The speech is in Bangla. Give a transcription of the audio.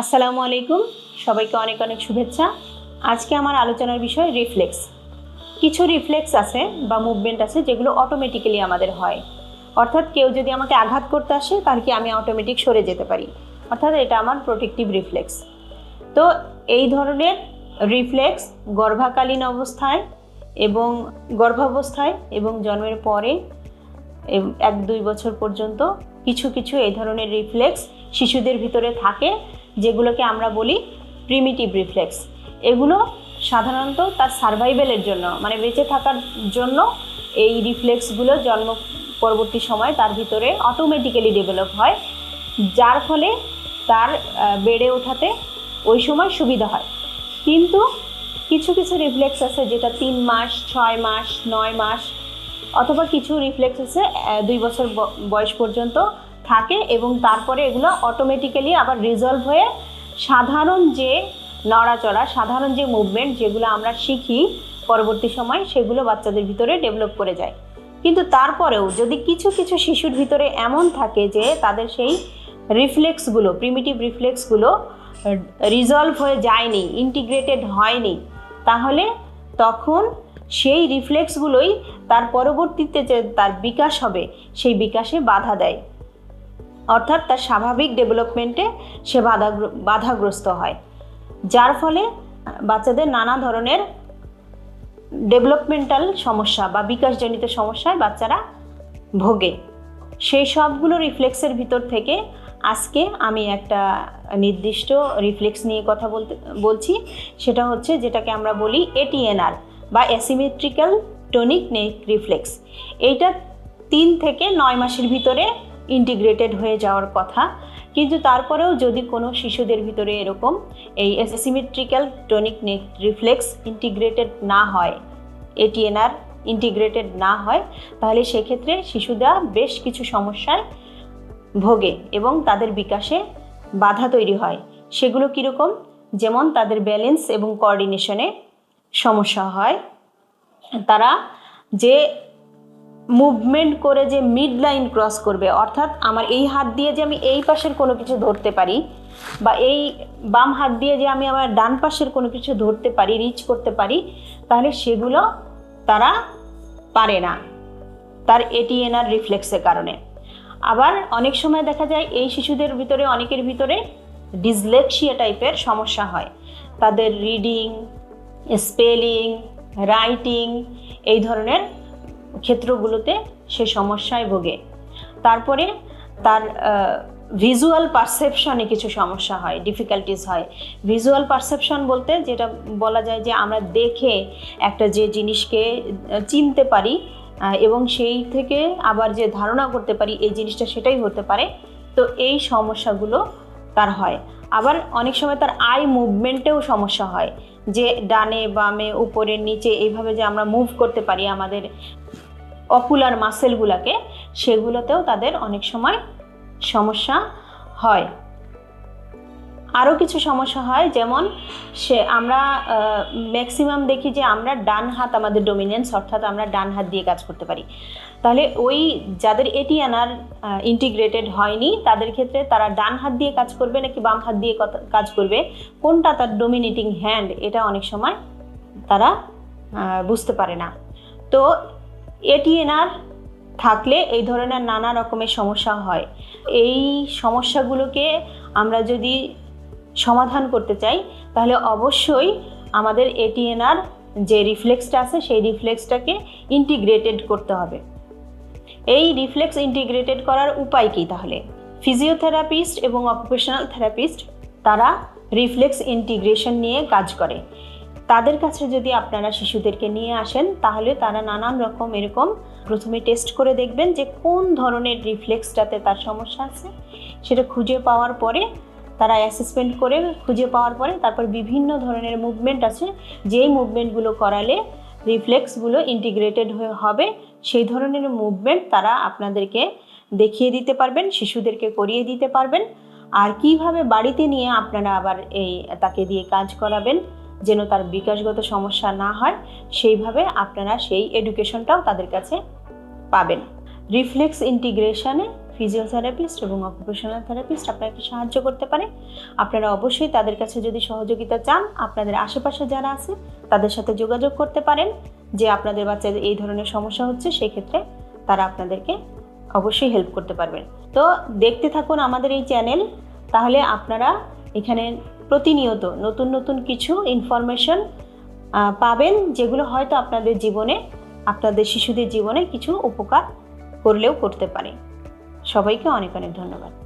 আসসালামু আলাইকুম। সবাইকে অনেক অনেক শুভেচ্ছা। আজকে আমার আলোচনার বিষয় রিফ্লেক্স। কিছু রিফ্লেক্স আছে বা মুভমেন্ট আছে যেগুলো অটোমেটিক্যালি আমাদের হয়। অর্থাৎ কেউ যদি আমাকে আঘাত করতে আসে, তাহলে কি আমি অটোমেটিক সরে যেতে পারি? অর্থাৎ এটা আমার প্রোটেক্টিভ রিফ্লেক্স তো এই ধরনের রিফ্লেক্স গর্ভাকালীন অবস্থায় এবং গর্ভাবস্থায় এবং জন্মের পরে এক দুই বছর পর্যন্ত কিছু কিছু এই ধরনের রিফ্লেক্স শিশুদের ভিতরে থাকে। যেগুলোকে আমরা বলি প্রিমিটিভ রিফ্লেক্স এগুলো সাধারণত তার সার্ভাইভেলের জন্য মানে বেঁচে থাকার জন্য এই রিফ্লেক্সগুলো জন্ম পরবর্তী সময় তার ভিতরে অটোমেটিক্যালি ডেভেলপ হয়, যার ফলে তার বেড়ে ওঠাতে ওই সময় সুবিধা হয়। কিন্তু কিছু কিছু রিফ্লেক্স আছে যেটা তিন মাস, ছয় মাস, নয় মাস, অথবা কিছু রিফ্লেক্স আছে দুই বছর বয়স পর্যন্ত থাকে এবং তারপরে এগুলো অটোমেটিক্যালি আবার রিজলভ হয়ে সাধারণ যে নড়াচড়া, সাধারণ যে মুভমেন্ট যেগুলো আমরা শিখি পরবর্তী সময়, সেগুলো বাচ্চাদের ভিতরে ডেভেলপ করে যায়। কিন্তু তারপরেও যদি কিছু কিছু শিশুর ভিতরে এমন থাকে যে তাদের সেই রিফ্লেক্সগুলো প্রিমিটিভ রিফ্লেক্সগুলো রিজলভ হয়ে যায়নি ইন্টিগ্রেটেড হয়নি, তাহলে তখন সেই রিফ্লেক্সগুলোই তার পরবর্তীতে যে তার বিকাশ হবে, সেই বিকাশে বাধা দেয়। অর্থাৎ তার স্বাভাবিক ডেভেলপমেন্টে সে বাধা বাধাগ্রস্ত হয়। যার ফলে বাচ্চাদের নানা ধরনের ডেভেলপমেন্টাল সমস্যা বা বিকাশজনিত সমস্যায় বাচ্চারা ভোগে। সেই সবগুলো রিফ্লেক্সের ভিতর থেকে আজকে আমি একটা নির্দিষ্ট রিফ্লেক্স নিয়ে কথা বলতে, বলছি। সেটা হচ্ছে যেটাকে আমরা বলি এটিএনআর বা অ্যাসিমেট্রিক্যাল টনিক নেক রিফ্লেক্স। এইটা তিন থেকে নয় মাসের ভিতরে ইন্টিগ্রেটেড হয়ে যাওয়ার কথা। কিন্তু তারপরেও যদি কোনো শিশুদের ভিতরে এরকম এই asymmetrical tonic neck reflex integrated না হয় এটিএনআর ইন্টিগ্রেটেড না হয়, তাহলে সেক্ষেত্রে শিশুরা বেশ কিছু সমস্যায় ভোগে এবং তাদের বিকাশে বাধা তৈরি হয়। সেগুলো কীরকম? যেমন তাদের ব্যালেন্স এবং কোঅর্ডিনেশনে সমস্যা হয়। তারা যে মুভমেন্ট করে যে মিড লাইন ক্রস করবে, অর্থাৎ আমার এই হাত দিয়ে যে আমি এই পাশের কোনো কিছু ধরতে পারি বা এই বাম হাত দিয়ে যে আমি আমার ডান পাশের কোনো কিছু ধরতে পারি রিচ করতে পারি, তাহলে সেগুলো তারা পারে না। তার এটিএনআর রিফ্লেক্সের কারণে। আবার অনেক সময় দেখা যায় এই শিশুদের ভিতরে, অনেকের ভিতরে ডিসলেক্সিয়া টাইপের সমস্যা হয়। তাদের রিডিং স্পেলিং রাইটিং এই ধরনের ক্ষেত্রগুলোতে সে সমস্যায় ভোগে। তারপরে তার ভিজুয়াল পারসেপশনে কিছু সমস্যা হয় ডিফিকাল্টিস হয়। ভিজুয়াল পারসেপশন বলতে যেটা বলা যায় যে আমরা দেখে একটা যে জিনিসকে চিনতে পারি এবং সেই থেকে আবার যে ধারণা করতে পারি, এই জিনিসটা সেটাই হতে পারে। তো এই সমস্যাগুলো তার হয়। আবার অনেক সময় তার আই মুভমেন্টেও সমস্যা হয়। যে ডানে, বামে, উপরে, নিচে, এইভাবে যে আমরা মুভ করতে পারি আমাদের অকুলার মাসেলগুলোকে সেগুলোতেও তাদের অনেক সময় সমস্যা হয়। আরও কিছু সমস্যা হয়, যেমন সে আমরা ম্যাক্সিমাম দেখি যে আমরা ডান হাত আমাদের ডোমিনেন্স অর্থাৎ আমরা ডান হাত দিয়ে কাজ করতে পারি। তাহলে ওই যাদের এটি আনার ইন্টিগ্রেটেড হয়নি, তাদের ক্ষেত্রে তারা ডান হাত দিয়ে কাজ করবে নাকি বাম হাত দিয়ে কাজ করবে? কোনটা তার ডোমিনেটিং হ্যান্ড এটা অনেক সময় তারা বুঝতে পারে না। তো এটিএনআর থাকলে এই ধরনের নানা রকমের সমস্যা হয়। এই সমস্যাগুলোকে আমরা যদি সমাধান করতে চাই, তাহলে অবশ্যই আমাদের এটিএনআর যে রিফ্লেক্সটা আছে, সেই রিফ্লেক্সটাকে ইন্টিগ্রেটেড করতে হবে। এই রিফ্লেক্স ইন্টিগ্রেটেড করার উপায় কী তাহলে? ফিজিওথেরাপিস্ট এবং অকুপেশনাল থেরাপিস্ট তারা রিফ্লেক্স ইন্টিগ্রেশন নিয়ে কাজ করে। তাদের কাছে যদি আপনারা শিশুদেরকে নিয়ে আসেন, তাহলে তারা নানান রকম এরকম প্রথমে টেস্ট করে দেখবেন যে কোন ধরনের রিফ্লেক্সটাতে তার সমস্যা আছে। সেটা খুঁজে পাওয়ার পরে তারা অ্যাসেসমেন্ট করে খুঁজে পাওয়ার পরে তারপর বিভিন্ন ধরনের মুভমেন্ট আছে, যেই মুভমেন্টগুলো করালে রিফ্লেক্সগুলো ইন্টিগ্রেটেড হয়ে হবে, সেই ধরনের মুভমেন্ট তারা আপনাদেরকে দেখিয়ে দিতে পারবেন, শিশুদেরকে করিয়ে দিতে পারবেন। আর কীভাবে বাড়িতে নিয়ে আপনারা আবার এই তাকে দিয়ে কাজ করাবেন যেন তার বিকাশগত সমস্যা না হয়, সেইভাবে আপনারা সেই এডুকেশনটাও তাদের কাছে পাবেন। রিফ্লেক্স ইন্টিগ্রেশনে ফিজিওথেরাপিস্ট এবং অকুপেশনাল থেরাপিস্ট আপনাকে সাহায্য করতে পারে। আপনারা অবশ্যই তাদের কাছে যদি সহযোগিতা চান, আপনাদের আশেপাশে যারা আছে, তাদের সাথে যোগাযোগ করতে পারেন। যে আপনাদের বাচ্চাদের এই ধরনের সমস্যা হচ্ছে সেই ক্ষেত্রে তারা আপনাদেরকে অবশ্যই হেল্প করতে পারবেন। তো দেখতে থাকুন আমাদের এই চ্যানেল তাহলে আপনারা এখানে প্রতিনিয়ত নতুন নতুন কিছু ইনফরমেশন পাবেন, যেগুলো হয়তো আপনাদের জীবনে, আপনাদের শিশুদের জীবনে কিছু উপকার করলেও করতে পারে। সবাইকে অনেক অনেক ধন্যবাদ।